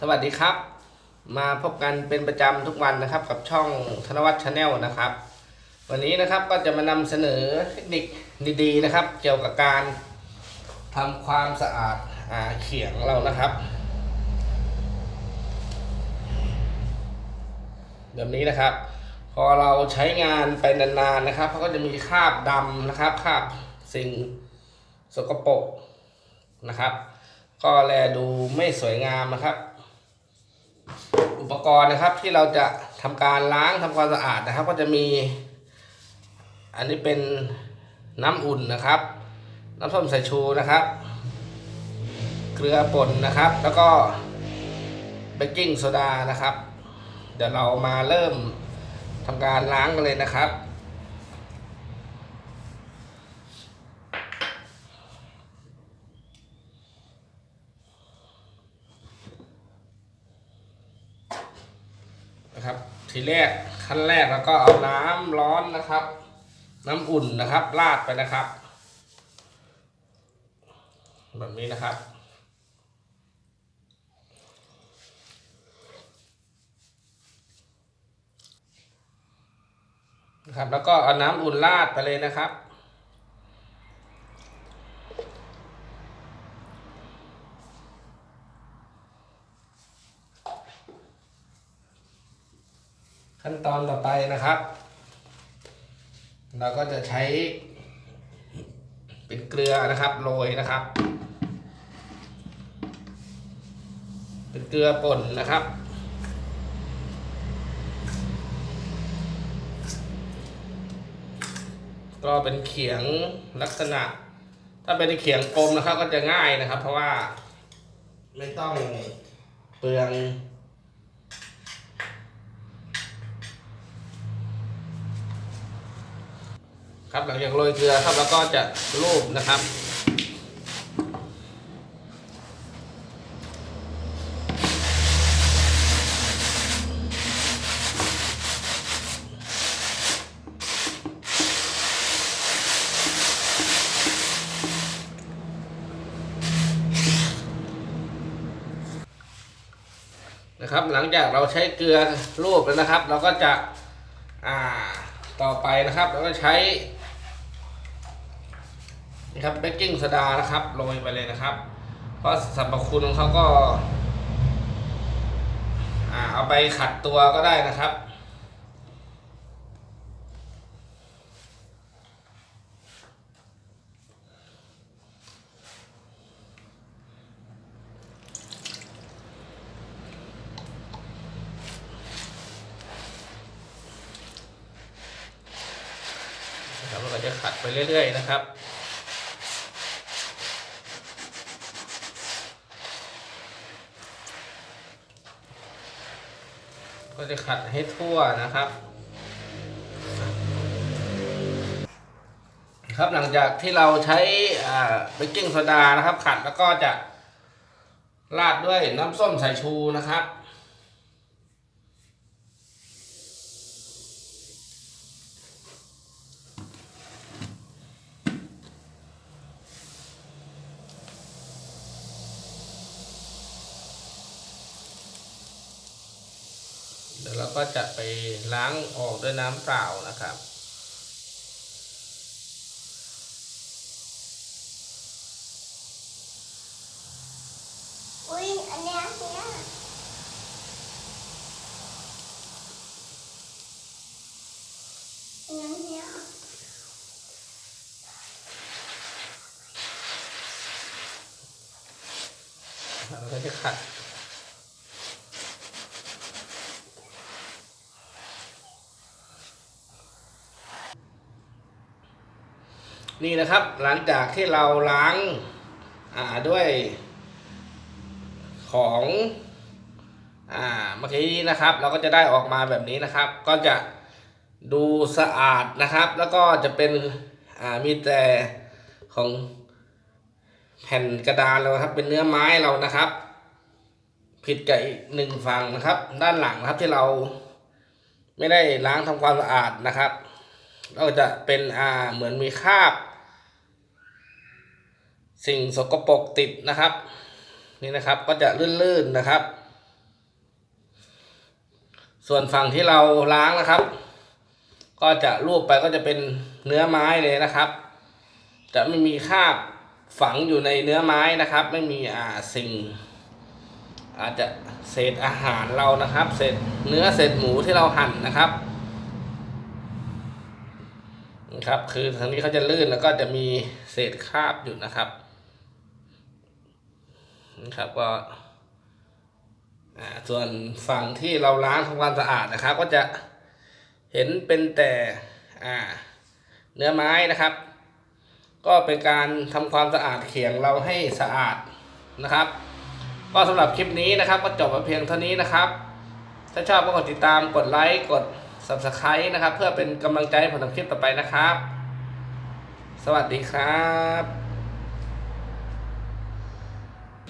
สวัสดีครับ มาพบกันเป็นประจำทุกวันนะครับ กับช่องธนวัฒน์ชาแนลนะครับ วันนี้นะครับก็จะมานำเสนอเทคนิคดีๆนะครับ เกี่ยวกับการทำความสะอาดอาเขียงเรานะครับแบบนี้นะครับ พอเราใช้งานไปนานๆนะครับเขาก็จะมีคราบดำนะครับคราบสิ่งสกปรกนะครับ ก็แลดูไม่สวยงามนะครับ อุปกรณ์นะครับที่เราจะทำการล้างทำความสะอาดนะครับ ก็จะมี อันนี้เป็นน้ำอุ่นนะครับ น้ำส้มสายชูนะครับ เกลือป่นนะครับ แล้วก็เบกกิ้งโซดานะครับ เดี๋ยวเรามาเริ่มทำการล้างกันเลยนะครับ นะครับ ทีแรกขั้นแรกแล้วก็เอาน้ำร้อนนะครับ น้ำอุ่นนะครับราดไปนะครับ แบบนี้นะครับนะครับแล้วก็เอาน้ำอุ่นราดไปเลยนะครับ ขั้นตอนต่อไปนะครับ เราก็จะใช้ เป็นเกลือนะครับโรยนะครับ เป็นเกลือป่นนะครับก็เป็นเขียงลักษณะ ถ้าเป็นเขียงกลมนะครับก็จะง่ายนะครับ เพราะว่าไม่ต้องเปลือง ครับ หลังจากโรยเกลือครับแล้วก็จะรูปนะครับนะครับหลังจากเราใช้เกลือรูปแล้วนะครับ เราก็จะอ่าต่อไปนะครับ เราก็ใช้ นี่ครับเบกกิ้งโซดานะครับโรยไปเลยนะครับ เพราะสรรพคุณของเขาก็เอาไปขัดตัวก็ได้นะครับนะครับเราก็จะขัดไปเรื่อย ๆ นะครับ ก็จะขัดให้ทั่วนะครับ ครับหลังจากที่เราใช้เบกกิ้งโซดานะครับ ขัดแล้วก็จะราดด้วยน้ำส้มสายชูนะครับ เดี๋ยวเราก็จะไปล้างออกด้วยน้ำเปล่านะครับ อุ้ยอันเนี้ยอันเนี้ยอันเนี้ยเราก็จะขัด นี่นะครับหลังจากที่เราล้างาด้วยของอ่าเมื่อกี้นะครับ เราก็จะได้ออกมาแบบนี้นะครับ ก็จะดูสะอาดนะครับ แล้วก็จะเป็นอ่ามีแต่ของแผ่นกระดานเราครับ เป็นเนื้อไม้เรานะครับ ผิดกับอีกหนึ่งฝั่งนะครับ ด้านหลังนะครับที่เราไม่ได้ล้างทำความสะอาดนะครับ เราจะเป็นอ่าเหมือนมีคราบ สิ่งสกปรกติดนะครับ นี่นะครับก็จะลื่นๆนะครับ ส่วนฝั่งที่เราล้างนะครับ ก็จะรูปไปก็จะเป็นเนื้อไม้เลยนะครับ จะไม่มีคราบฝังอยู่ในเนื้อไม้นะครับ ไม่มีอ่าสิ่ง อาจจะเศษอาหารเรานะครับ เศษเนื้อเศษหมูที่เราหั่นนะครับ นะครับ คือทางนี้เขาจะลื่นแล้วก็จะมีเศษคราบอยู่นะครับนะครับก็อ่าส่วนฝั่งที่เราล้างทำความสะอาดนะครับ ก็จะเห็นเป็นแต่อ่าเนื้อไม้นะครับ ก็เป็นการทำความสะอาดเขียงเราให้สะอาดนะครับ ก็สำหรับคลิปนี้นะครับ ก็จบมาเพียงเท่านี้นะครับ ถ้าชอบก็กดติดตามกดไลค์กด subscribe นะครับ เพื่อเป็นกำลังใจให้ผมทำคลิปต่อไปนะครับ สวัสดีครับ